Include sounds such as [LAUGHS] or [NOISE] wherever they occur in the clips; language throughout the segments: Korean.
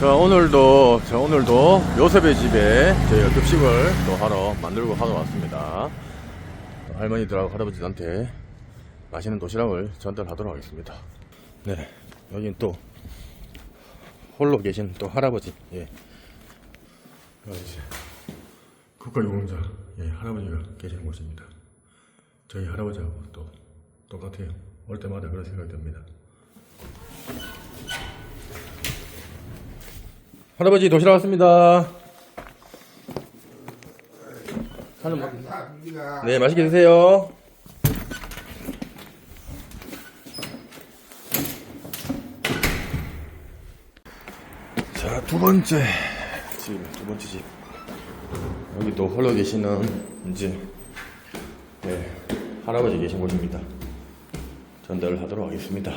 자 오늘도 자 오늘도 요셉의 집에 저희가 급식을 또 하러 만들고 하러 왔습니다. 할머니들하고 할아버지한테 맛있는 도시락을 전달하도록 하겠습니다. 네 여긴 또 홀로 계신 또 할아버지 예. 국가유공자 예, 할아버지가 계시는 곳입니다. 저희 할아버지하고 또 똑같아요. 올 때마다 그런 생각이 듭니다. 할아버지 도시락 왔습니다. 네, 맛있게 드세요. 자, 두 번째 집, 두 번째 집. 여기 또 홀로 계시는 이제 네, 할아버지 계신 곳입니다. 전달을 하도록 하겠습니다.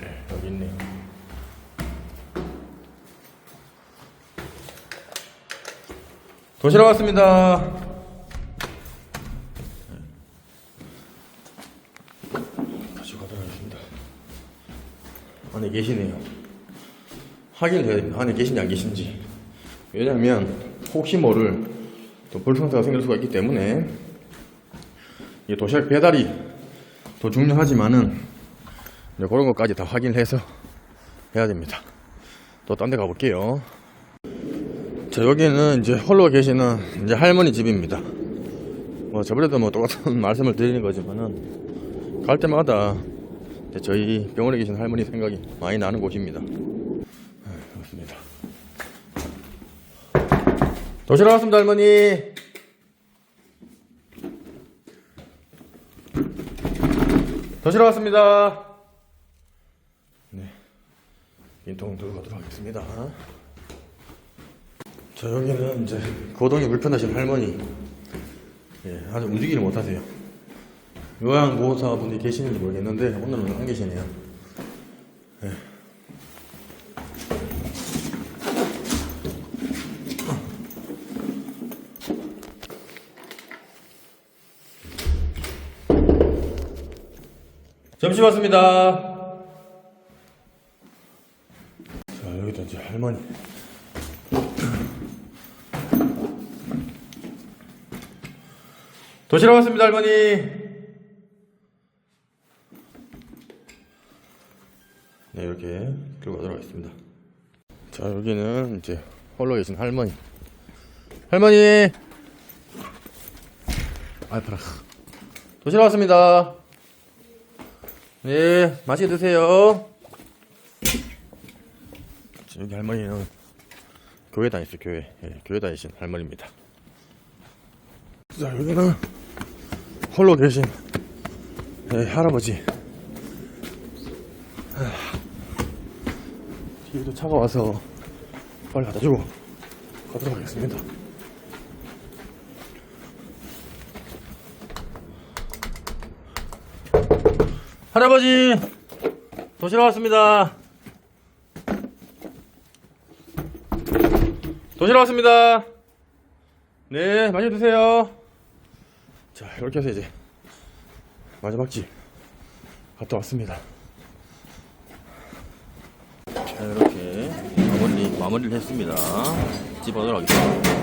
네, 여기 있네요. 도시락 왔습니다. 가도록 하겠습니다. 안에 계시네요. 확인을 해야 됩니다. 안에 계신지 안 계신지. 왜냐하면 혹시 모를 또 불상사가 생길 수가 있기 때문에 이 도시락 배달이 더 중요하지만은 이제 그런 것까지 다 확인해서 해야 됩니다. 또 딴 데 가볼게요. 자 여기는 이제 홀로 계시는 이제 할머니 집입니다. 뭐 저번에도 뭐 똑같은 [LAUGHS] 말씀을 드리는 거지만은 갈 때마다 저희 병원에 계신 할머니 생각이 많이 나는 곳입니다. 아, 그렇습니다. 도시락 왔습니다 할머니. 도시락 왔습니다. 네, 인통 들고 가도록 하겠습니다. 자 여기는 이제 거동이 불편하신 할머니. 예, 아직 움직이를 못하세요. 요양보호사분이 계시는지 모르겠는데 오늘은 안 계시네요. 예. 점심 왔습니다. 자 여기도 이제 할머니 도시락 왔습니다, 할머니. 네, 이렇게 들고 가도록 하겠습니다. 자, 여기는 이제 홀로 계신 할머니. 할머니! 아이 파라. 도시락 왔습니다. 네, 맛있게 드세요. 자, 여기 할머니는 교회 다니세요, 교회. 예, 교회 다니신 할머니입니다. 자, 여기는 홀로 계신 예, 할아버지. 아, 뒤에도 차가 와서 빨리 갖다 주고 가도록 하겠습니다. 할아버지! 도시락 왔습니다. 도시락 왔습니다. 네, 많이 드세요. 자, 이렇게 해서 이제 마지막 집 갔다 왔습니다. 자, 이렇게 마무리, 마무리를 했습니다. 집어넣도록 하겠습니다.